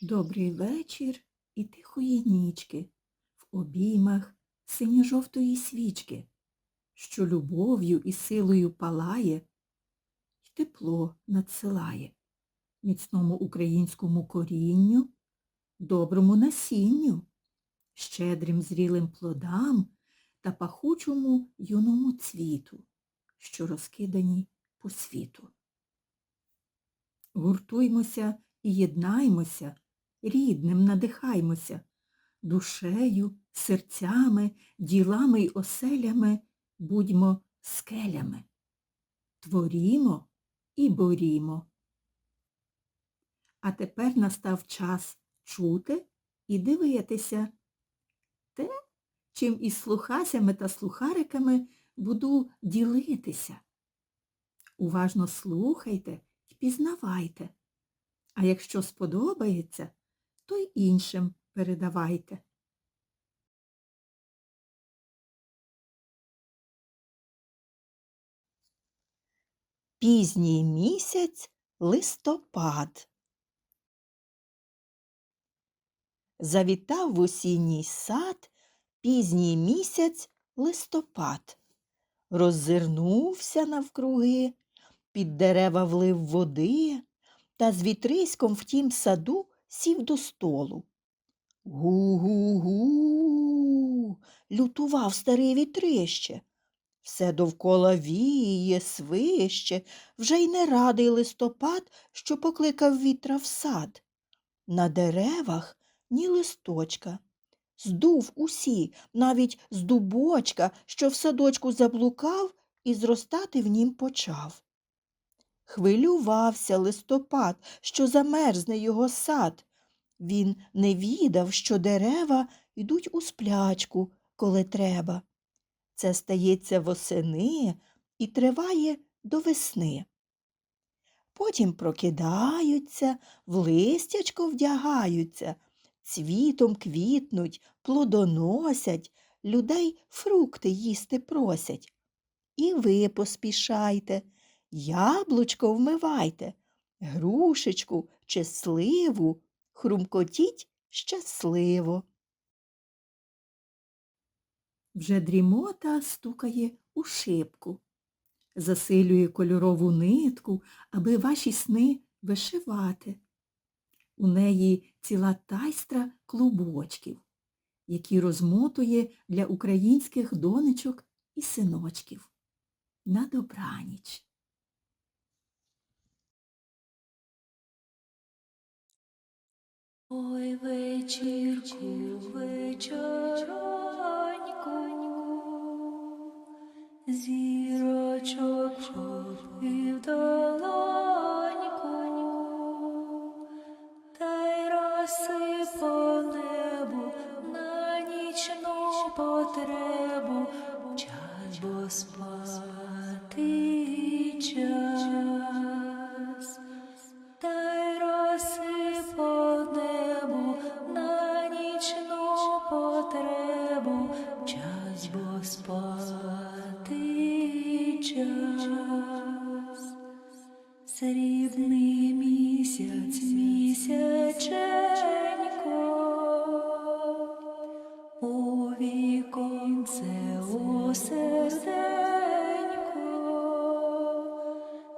Добрий вечір і тихої нічки, в обіймах синьо-жовтої свічки, що любов'ю і силою палає, й тепло надсилає міцному українському корінню, доброму насінню, щедрим зрілим плодам та пахучому юному цвіту, що розкидані по світу. Гуртуймося і єднаймося, рідним надихаймося, душею, серцями, ділами й оселями будьмо скелями. Творімо і борімо. А тепер настав час чути і дивитися. Те, чим із слухасями та слухариками буду ділитися. Уважно слухайте і пізнавайте. А якщо сподобається, то й іншим передавайте. Пізній місяць листопад. Завітав в осінній сад пізній місяць листопад. Роззирнувся навкруги, під дерева влив води та з вітриськом в тім саду сів до столу. Гу-гу-гу. лютував старий вітрище. Все довкола віє, свище, вже й не радий листопад, що покликав вітра в сад. На деревах ні листочка. Здув усі, навіть з дубочка, що в садочку заблукав і зростати в нім почав. Хвилювався листопад, що замерзне його сад. Він не відав, що дерева йдуть у сплячку, коли треба. Це стається восени і триває до весни. Потім прокидаються, в листячко вдягаються, цвітом квітнуть, плодоносять, людей фрукти їсти просять. І ви поспішайте, яблучко вмивайте, грушечку чи сливу, хрумкотіть щасливо. Вже дрімота стукає у шибку, засилює кольорову нитку, аби ваші сни вишивати. У неї ціла тайстра клубочків, які розмотує для українських донечок і синочків. На добраніч. Вечірку, вечороньку, зірочок попив долоньку, та й роси по небу на нічну потребу, час бо спати час. Срібний місяць, місяченько, у віконце у серденько,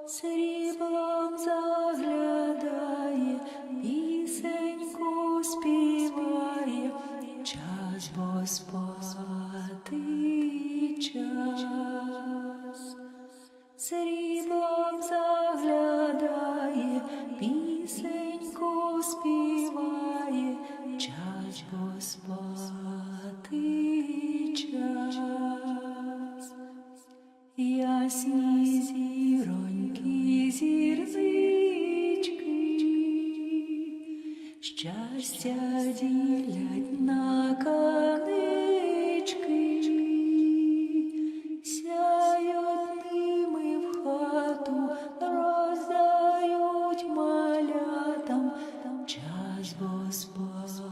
сріблом заглядає, пісеньку співає, час бо час. Сріблом ясні зіроньки, зірзички, щастя ділять на канички, сяють ними в хату, роздають малятам, час Господь.